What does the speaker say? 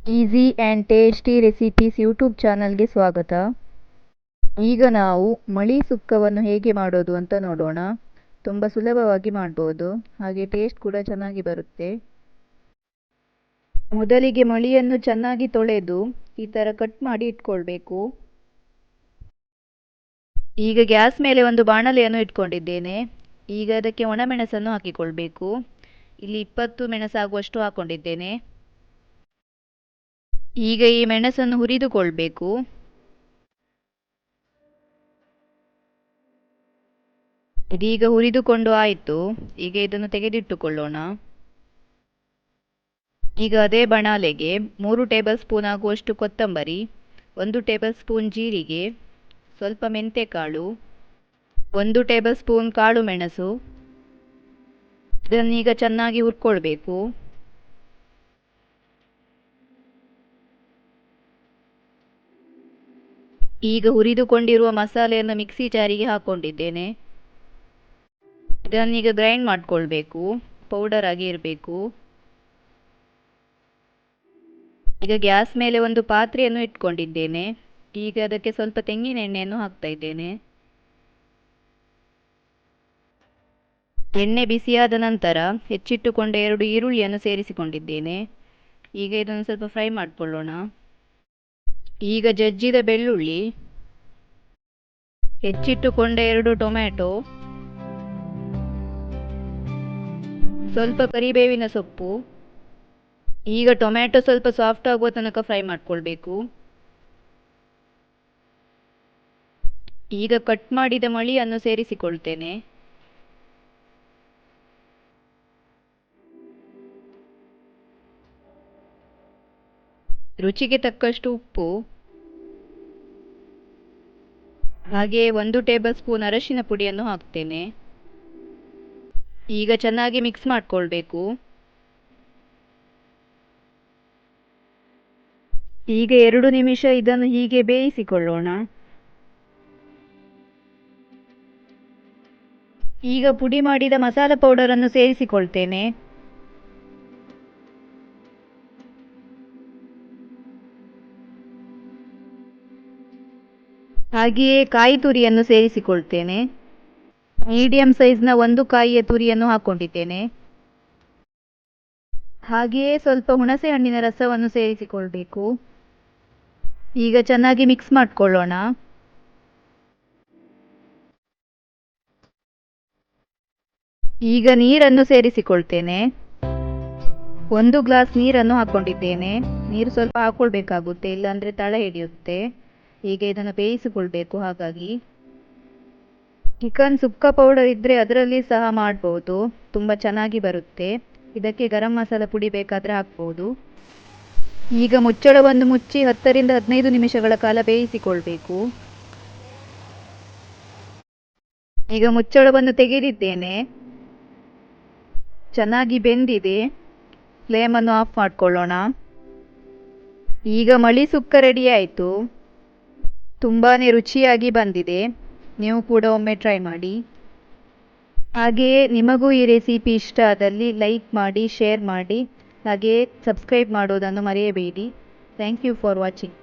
Easy and tasty recipes YouTube ಚಾನಲ್ಗೆ ಸ್ವಾಗತ. ಈಗ ನಾವು ಮಳಿ ಸುಕ್ಕವನ್ನು ಹೇಗೆ ಮಾಡೋದು ಅಂತ ನೋಡೋಣ. ತುಂಬ ಸುಲಭವಾಗಿ ಮಾಡ್ಬೋದು. ಹಾಗೆ ಟೇಸ್ಟ್ ಕೂಡ ಚೆನ್ನಾಗಿ ಬರುತ್ತೆ. ಮೊದಲಿಗೆ ಮಳಿಯನ್ನು ಚೆನ್ನಾಗಿ ತೊಳೆದು ಈ ಥರ ಕಟ್ ಮಾಡಿ ಇಟ್ಕೊಳ್ಬೇಕು. ಈಗ ಗ್ಯಾಸ್ ಮೇಲೆ ಒಂದು ಬಾಣಲೆಯನ್ನು ಇಟ್ಕೊಂಡಿದ್ದೇನೆ. ಈಗ ಅದಕ್ಕೆ ಒಣಮೆಣಸನ್ನು ಹಾಕಿಕೊಳ್ಬೇಕು. ಇಲ್ಲಿ ಇಪ್ಪತ್ತು ಮೆಣಸಾಗುವಷ್ಟು ಹಾಕೊಂಡಿದ್ದೇನೆ. ಈಗ ಈ ಮೆಣಸನ್ನು ಹುರಿದುಕೊಳ್ಬೇಕು. ಇದೀಗ ಹುರಿದುಕೊಂಡು ಆಯಿತು. ಈಗ ಇದನ್ನು ತೆಗೆದಿಟ್ಟುಕೊಳ್ಳೋಣ. ಈಗ ಅದೇ ಬಣಾಲೆಗೆ ಮೂರು ಟೇಬಲ್ ಸ್ಪೂನ್ ಆಗುವಷ್ಟು ಕೊತ್ತಂಬರಿ, ಒಂದು ಟೇಬಲ್ ಸ್ಪೂನ್ ಜೀರಿಗೆ, ಸ್ವಲ್ಪ ಮೆಂತೆಕಾಳು, ಒಂದು ಟೇಬಲ್ ಸ್ಪೂನ್ ಕಾಳು ಮೆಣಸು. ಇದನ್ನೀಗ ಚೆನ್ನಾಗಿ ಹುರ್ಕೊಳ್ಬೇಕು. ಈಗ ಹುರಿದುಕೊಂಡಿರುವ ಮಸಾಲೆಯನ್ನು ಮಿಕ್ಸಿ ಜಾರಿಗೆ ಹಾಕೊಂಡಿದ್ದೇನೆ. ಇದನ್ನೀಗ ಗ್ರೈಂಡ್ ಮಾಡಿಕೊಳ್ಬೇಕು. ಪೌಡರ್ ಆಗಿ ಇರಬೇಕು. ಈಗ ಗ್ಯಾಸ್ ಮೇಲೆ ಒಂದು ಪಾತ್ರೆಯನ್ನು ಇಟ್ಕೊಂಡಿದ್ದೇನೆ. ಈಗ ಅದಕ್ಕೆ ಸ್ವಲ್ಪ ತೆಂಗಿನ ಎಣ್ಣೆಯನ್ನು ಹಾಕ್ತಾ ಇದ್ದೇನೆ. ಎಣ್ಣೆ ಬಿಸಿಯಾದ ನಂತರ ಹೆಚ್ಚಿಟ್ಟುಕೊಂಡ ಎರಡು ಈರುಳ್ಳಿಯನ್ನು ಸೇರಿಸಿಕೊಂಡಿದ್ದೇನೆ. ಈಗ ಇದನ್ನು ಸ್ವಲ್ಪ ಫ್ರೈ ಮಾಡಿಕೊಳ್ಳೋಣ. ಈಗ ಜಜ್ಜಿದ ಬೆಳ್ಳುಳ್ಳಿ, ಹೆಚ್ಚಿಟ್ಟುಕೊಂಡ ಎರಡು ಟೊಮ್ಯಾಟೊ, ಸ್ವಲ್ಪ ಕರಿಬೇವಿನ ಸೊಪ್ಪು, ಈಗ ಟೊಮ್ಯಾಟೊ ಸ್ವಲ್ಪ ಸಾಫ್ಟ್ ಆಗುವ ತನಕ ಫ್ರೈ ಮಾಡ್ಕೊಳ್ಬೇಕು. ಈಗ ಕಟ್ ಮಾಡಿದ ಮಳಿಯನ್ನು ಸೇರಿಸಿಕೊಳ್ತೇನೆ. ರುಚಿಗೆ ತಕ್ಕಷ್ಟು ಉಪ್ಪು ಹಾಗೆ ಒಂದು ಟೇಬಲ್ ಸ್ಪೂನ್ ಅರಶಿನ ಪುಡಿಯನ್ನು ಹಾಕ್ತೇನೆ. ಈಗ ಚೆನ್ನಾಗಿ ಮಿಕ್ಸ್ ಮಾಡಿಕೊಳ್ಬೇಕು. ಈಗ ಎರಡು ನಿಮಿಷ ಇದನ್ನು ಹೀಗೆ ಬೇಯಿಸಿಕೊಳ್ಳೋಣ. ಈಗ ಪುಡಿ ಮಾಡಿದ ಮಸಾಲ ಪೌಡರನ್ನು ಸೇರಿಸಿಕೊಳ್ತೇನೆ. ಹಾಗೆಯೇ ಕಾಯಿ ತುರಿಯನ್ನು ಸೇರಿಸಿಕೊಳ್ತೇನೆ. ಮೀಡಿಯಂ ಸೈಜ್ನ ಒಂದು ಕಾಯಿಯ ತುರಿಯನ್ನು ಹಾಕೊಂಡಿದ್ದೇನೆ. ಹಾಗೆಯೇ ಸ್ವಲ್ಪ ಹುಣಸೆ ಹಣ್ಣಿನ ರಸವನ್ನು ಸೇರಿಸಿಕೊಳ್ಬೇಕು. ಈಗ ಚೆನ್ನಾಗಿ ಮಿಕ್ಸ್ ಮಾಡಿಕೊಳ್ಳೋಣ. ಈಗ ನೀರನ್ನು ಸೇರಿಸಿಕೊಳ್ತೇನೆ. ಒಂದು ಗ್ಲಾಸ್ ನೀರನ್ನು ಹಾಕೊಂಡಿದ್ದೇನೆ. ನೀರು ಸ್ವಲ್ಪ ಹಾಕೊಳ್ಬೇಕಾಗುತ್ತೆ, ಇಲ್ಲಾಂದ್ರೆ ತಳ ಹಿಡಿಯುತ್ತೆ. ಹೀಗೆ ಇದನ್ನು ಬೇಯಿಸಿಕೊಳ್ಬೇಕು. ಹಾಗಾಗಿ ಚಿಕನ್ ಸುಕ್ಕ ಪೌಡರ್ ಇದ್ದರೆ ಅದರಲ್ಲಿ ಸಹ ಮಾಡ್ಬೋದು. ತುಂಬ ಚೆನ್ನಾಗಿ ಬರುತ್ತೆ. ಇದಕ್ಕೆ ಗರಂ ಮಸಾಲ ಪುಡಿ ಬೇಕಾದರೆ ಹಾಕ್ಬೋದು. ಈಗ ಮುಚ್ಚಳವನ್ನು ಮುಚ್ಚಿ ಹತ್ತರಿಂದ ಹದಿನೈದು ನಿಮಿಷಗಳ ಕಾಲ ಬೇಯಿಸಿಕೊಳ್ಬೇಕು. ಈಗ ಮುಚ್ಚಳವನ್ನು ತೆಗೆದಿದ್ದೇನೆ. ಚೆನ್ನಾಗಿ ಬೆಂದಿದೆ. ಫ್ಲೇಮನ್ನು ಆಫ್ ಮಾಡಿಕೊಳ್ಳೋಣ. ಈಗ ಮಳಿ ಸುಕ್ಕ ರೆಡಿ ಆಯಿತು. ತುಂಬಾ ರುಚಿಯಾಗಿ ಬಂದಿದೆ. ನೀವು ಕೂಡ ಒಮ್ಮೆ ಟ್ರೈ ಮಾಡಿ. ಹಾಗೆಯೇ ನಿಮಗೂ ಈ ರೆಸಿಪಿ ಇಷ್ಟ ಆದಲ್ಲಿ ಲೈಕ್ ಮಾಡಿ ಶೇರ್ ಮಾಡಿ. ಹಾಗೆಯೇ ಸಬ್ಸ್ಕ್ರೈಬ್ ಮಾಡೋದನ್ನು ಮರೆಯಬೇಡಿ. Thank you for watching